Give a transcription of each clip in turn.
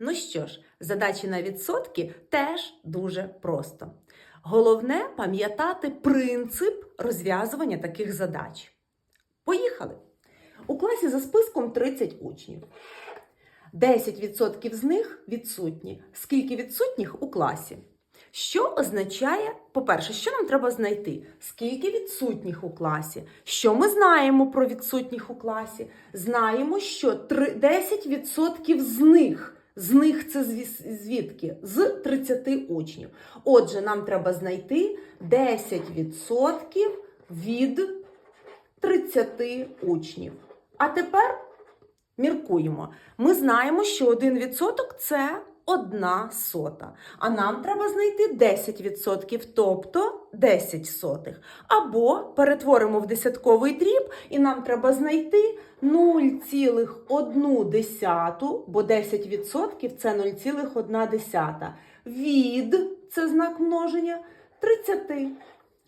Ну що ж, задачі на відсотки теж дуже просто. Головне пам'ятати принцип розв'язування таких задач. Поїхали! У класі за списком 30 учнів. 10% з них відсутні. Скільки відсутніх у класі? Що означає, по-перше, що нам треба знайти? Скільки відсутніх у класі? Що ми знаємо про відсутніх у класі? Знаємо, що 10% з них. З них це звідки? З 30 учнів. Отже, нам треба знайти 10% від 30 учнів. А тепер міркуємо. Ми знаємо, що 1% це одна сота. А нам треба знайти 10%, тобто 10 сотих. Або перетворимо в десятковий дріб, і нам треба знайти 0,1, бо 10% це 0,1. Від це знак множення 30.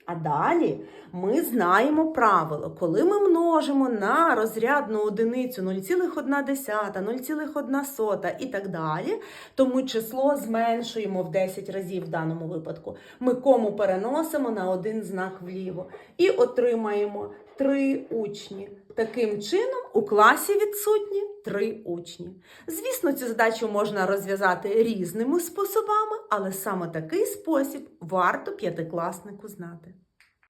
А далі ми знаємо правило, коли ми множимо на розрядну одиницю 0,1, 0,1 і так далі, то ми число зменшуємо в 10 разів в даному випадку. Ми кому переносимо на один знак вліво і отримаємо 3 учні. Таким чином, у класі відсутні 3 учні. Звісно, цю задачу можна розв'язати різними способами, але саме такий спосіб варто п'ятикласнику знати.